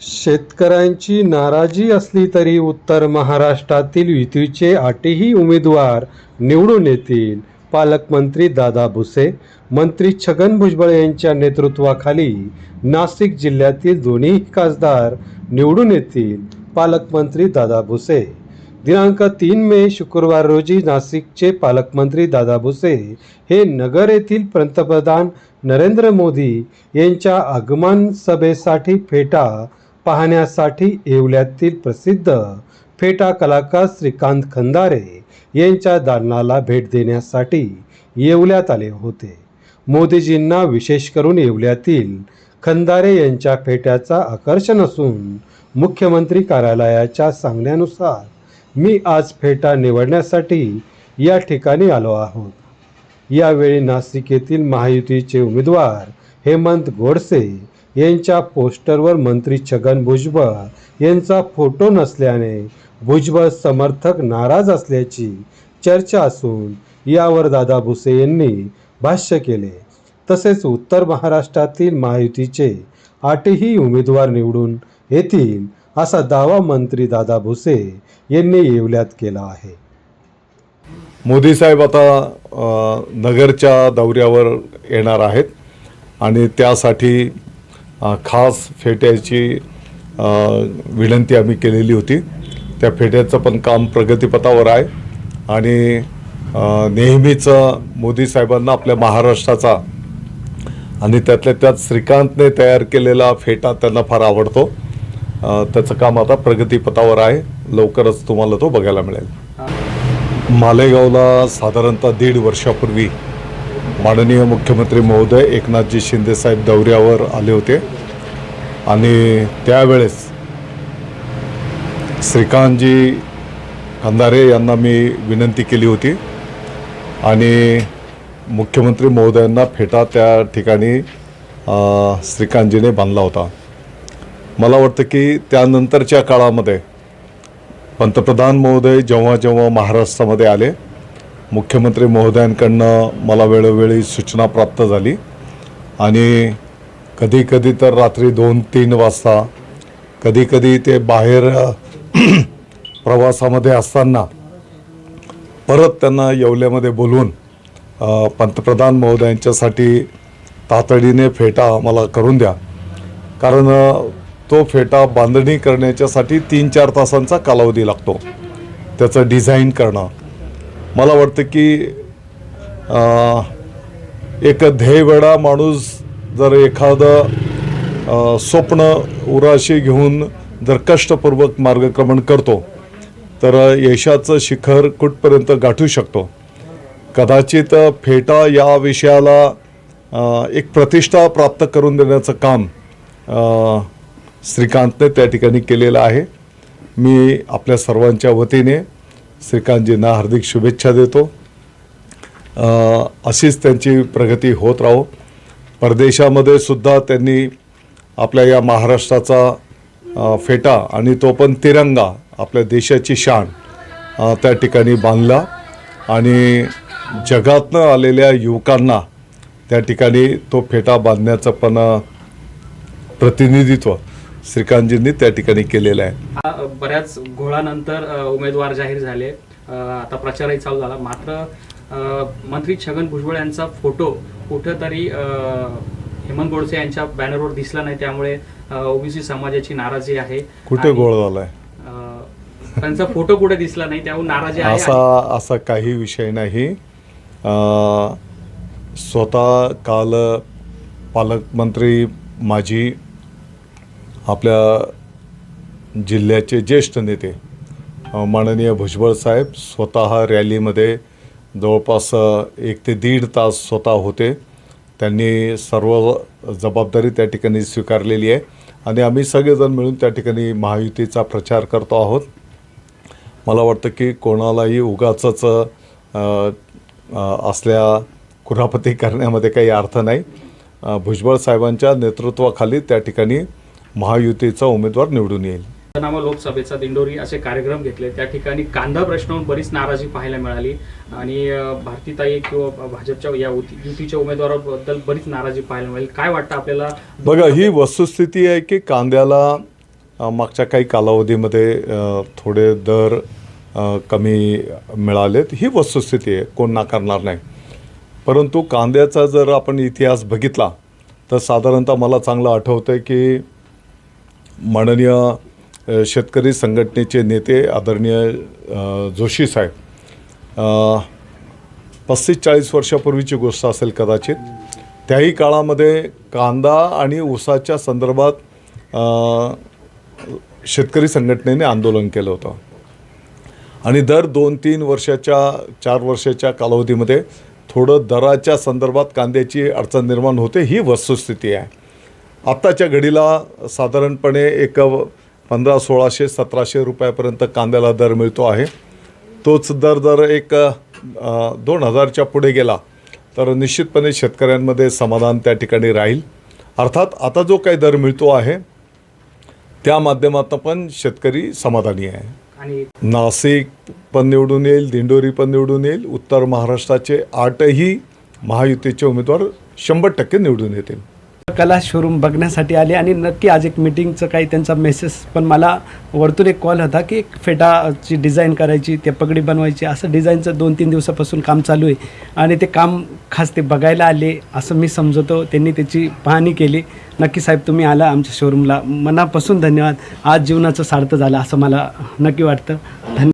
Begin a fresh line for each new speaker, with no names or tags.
शेतकऱ्यांची नाराजी असली तरी उत्तर महाराष्ट्रातील युतीचे आठही उमेदवार निवडून येतील. पालकमंत्री दादा भुसे मंत्री छगन भुजबळ यांच्या नेतृत्वाखाली नाशिक जिल्ह्यातील दोन्ही खासदार निवडून येतील. पालकमंत्री दादा भुसे. दिनांक तीन मे शुक्रवार रोजी नाशिकचे पालकमंत्री दादा भुसे हे नगर येथील पंतप्रधान नरेंद्र मोदी यांच्या आगमन सभेसाठी फेटा पाहण्यासाठी येवल्यातील प्रसिद्ध फेटा कलाकार श्रीकांत खंदारे यांच्या दालनाला भेट देण्यासाठी येवल्यात आले होते. मोदीजींना विशेष करून येवल्यातील खंदारे यांच्या फेट्याचा आकर्षण असून मुख्यमंत्री कार्यालयाच्या सांगण्यानुसार मी आज फेटा निवडण्यासाठी या ठिकाणी आलो आहोत. यावेळी नाशिक येथील महायुतीचे उमेदवार हेमंत गोडसे यांच्या पोस्टरवर मंत्री छगन भुजबळ यांचा फोटो नसल्याने भुजबळ समर्थक नाराज असल्याची चर्चा असून यावर दादा भुसे यांनी भाष्य केले. तसेच उत्तर महाराष्ट्रातील महायुतीचे आठही उमेदवार निवडून येतील असा दावा मंत्री दादा भुसे यांनी येवल्यात केला आहे.
मोदी साहेब आता नगरच्या दौऱ्यावर येणार आहेत आणि त्यासाठी खास फेट्याची विनंती आम्ही केलेली होती. त्या फेट्याचं पण काम प्रगतीपथावर आहे. आणि नेहमीच नेहमीचं मोदी साहेबांना आपल्या महाराष्ट्राचा आणि त्यातल्या त्यात श्रीकांतने तयार केलेला फेटा त्यांना फार आवडतो. त्याचं काम आता प्रगतीपथावर आहे. लवकरच तुम्हाला तो बघायला मिळेल. मालेगावला साधारणतः दीड वर्षापूर्वी माननीय मुख्यमंत्री महोदय एकनाथजी शिंदेसाहेब दौऱ्यावर आले होते. आणि त्यावेळेस श्रीकांतजी खंदारे यांना मी विनंती केली होती. आणि मुख्यमंत्री महोदयांना फेटा त्या ठिकाणी श्रीकांतजीने बांधला होता. मला वाटतं की त्यानंतरच्या काळामध्ये पंतप्रधान महोदय जेव्हा जेव्हा महाराष्ट्रामध्ये आले मुख्यमंत्री महोदयांकडनं मला वेळोवेळी सूचना प्राप्त झाली. आणि कधी कधी तर रात्री दोन तीन वाजता कधी कधी ते बाहेर प्रवासामध्ये असताना परत त्यांना येवल्यामध्ये बोलवून पंतप्रधान महोदयांच्यासाठी तातडीने फेटा मला करून द्या. कारण तो फेटा बांधणी करण्याच्यासाठी तीन चार तासांचा कालावधी लागतो. त्याचं डिझाईन करणं मला वाटतं की एक ध्येयवेळा माणूस जर एखादं स्वप्न उराशी घेऊन जर कष्टपूर्वक मार्गक्रमण करतो तर यशाचं शिखर कुठपर्यंत गाठू शकतो? कदाचित फेटा या विषयाला एक प्रतिष्ठा प्राप्त करून देण्याचं काम श्रीकांतने त्या ठिकाणी केलेलं आहे. मी आपल्या सर्वांच्या वतीने श्रीकांतजींना हार्दिक शुभेच्छा देतो. अशीच त्यांची प्रगती होत राहो. परदेशामध्ये सुद्धा त्यांनी आपल्या या महाराष्ट्राचा फेटा आणि तो पण तिरंगा आपल्या देशाची शान त्या ठिकाणी बांधला आणि जगातनं आलेल्या युवकांना त्या ठिकाणी तो फेटा बांधण्याचं पण प्रतिनिधित्व श्रीकांतजींनी त्या ठिकाणी केलेलं आहे.
बऱ्याच घोळानंतर उमेदवार जाहीर झाले. आता प्रचारही चालू झाला. मात्र मंत्री छगन भुजबळ यांचा फोटो कुठंतरी हेमंत गोडसे यांच्या बॅनरवर दिसला नाही. त्यामुळे ओबीसी समाजाची नाराजी आहे.
कुठे गोळ झालाय?
त्यांचा फोटो कुठे दिसला नाही त्याहून नाराजी आहे.
असा असा काही विषय नाही. स्वतः काल पालकमंत्री माजी आपल्या जिल्ह्याचे ज्येष्ठ नेते माननीय भुजबळ साहेब स्वतः रॅलीमध्ये जवळपास एक ते दीड तास स्वतः होते. त्यांनी सर्व जबाबदारी त्या ठिकाणी स्वीकारलेली आहे. आणि आम्ही सगळेजण मिळून त्या ठिकाणी महायुतीचा प्रचार करतो आहोत. मला वाटतं की कोणालाही उगाचंच असल्या कुरापती करण्यामध्ये काही अर्थ नाही. भुजबळ साहेबांच्या नेतृत्वाखाली त्या ठिकाणी महायुतीचा उमेदवार निवडून येईल.
नामं लोकसभेचा दिंडोरी असे कार्यक्रम घेतले. त्या ठिकाणी कांदा प्रश्नावरून बरीच नाराजी पाहायला मिळाली. आणि भारतीताई किंवा भाजपच्या या युती- युतीच्या उमेदवाराबद्दल बरीच नाराजी पाहायला मिळाली. काय वाटतं आपल्याला?
बघा ही वस्तुस्थिती आहे की कांद्याला मागच्या काही कालावधीमध्ये थोडे दर कमी मिळालेत. ही वस्तुस्थिती आहे. कोण नाकारणार नाही. परंतु कांद्याचा जर आपण इतिहास बघितला तर साधारणतः मला चांगलं आठवतं आहे की माननीय शेतकरी संघटनेचे नेते आदरणीय जोशी साहेब. पस्तीस चाळीस वर्षापूर्वीची गोष्ट असेल कदाचित. त्याही काळामध्ये कांदा आणि ऊसाच्या संदर्भात शेतकरी संघटनेने आंदोलन केलं होतं. आणि दर दोन तीन वर्षाच्या चार वर्षाच्या कालावधीमध्ये थोडं दराच्या संदर्भात कांद्याची अडचण निर्माण होते ही वस्तुस्थिती आहे. आत्ताच्या घडीला साधारणपणे एक पंधरा सोळाशे सतराशे रुपयापर्यंत कांद्याला दर मिळतो आहे. तोच दर जर एक दोन हजारच्या पुढे गेला तर निश्चितपणे शेतकऱ्यांमध्ये समाधान त्या ठिकाणी राहील. अर्थात आता जो काही दर मिळतो आहे त्या माध्यमातून पण शेतकरी समाधानी आहे. नाशिक पण निवडून येईल दिंडोरी पण निवडून येईल उत्तर महाराष्ट्राचे आठही महायुतीचे उमेदवार शंभर टक्के निवडून येतील.
कला शोरूम बघण्यासाठी आले आणि नक्की आज एक मिटिंगचं काही त्यांचा मेसेज पण मला वरतून एक कॉल होता की एक फेटाची डिझाईन करायची ते पगडी बनवायची असं डिझाईनचं दोन तीन दिवसापासून काम चालू आहे. आणि ते काम खास ते बघायला आले असं मी समजतो. त्यांनी त्याची पाहणी केली. नक्की साहेब तुम्ही आला आमच्या शोरूमला मनापासून धन्यवाद. आज जीवनाचं सार्थ झालं असं मला नक्की वाटतं. धन्यवाद